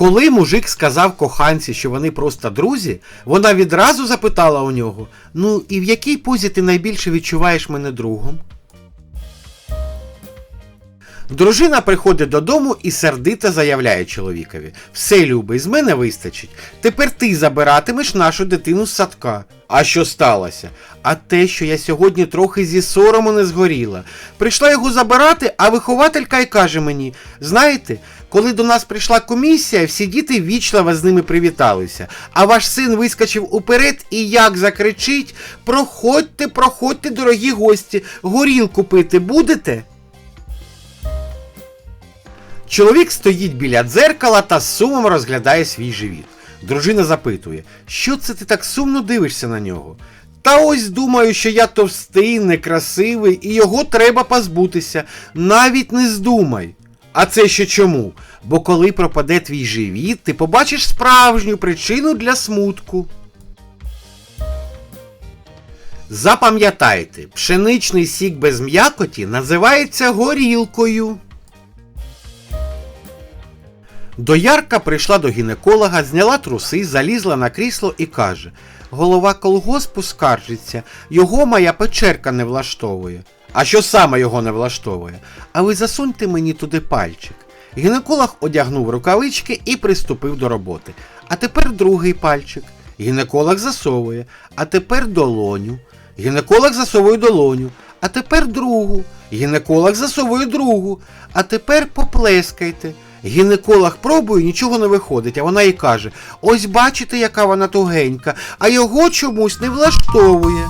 Коли мужик сказав коханці, що вони просто друзі, вона відразу запитала у нього: Ну, і в якій позі ти найбільше відчуваєш мене другом? Дружина приходить додому і сердито заявляє чоловікові: Все, любий, з мене вистачить. Тепер ти забиратимеш нашу дитину з садка. А що сталося? А те, що я сьогодні трохи зі сорому не згоріла. Прийшла його забирати, а вихователька й каже мені: знаєте, коли до нас прийшла комісія, всі діти вічливо з ними привіталися. А ваш син вискочив уперед і як закричить: Проходьте, проходьте, дорогі гості, горілку пити будете? Чоловік стоїть біля дзеркала та сумом розглядає свій живіт. Дружина запитує, що це ти так сумно дивишся на нього? Та ось думаю, що я товстий, некрасивий, і його треба позбутися. Навіть не здумай. А це ще чому? Бо коли пропаде твій живіт, ти побачиш справжню причину для смутку. Запам'ятайте, пшеничний сік без м'якоті називається горілкою. Доярка прийшла до гінеколога, зняла труси, залізла на крісло і каже: Голова колгоспу скаржиться, його моя печерка не влаштовує. А що саме його не влаштовує? А ви засуньте мені туди пальчик. Гінеколог одягнув рукавички і приступив до роботи. А тепер другий пальчик. Гінеколог засовує, а тепер долоню. Гінеколог засовує долоню, а тепер другу. Гінеколог засовує другу, а тепер поплескайте. Гінеколог пробує, нічого не виходить, а вона й каже: ось бачите, яка вона тугенька, а його чомусь не влаштовує.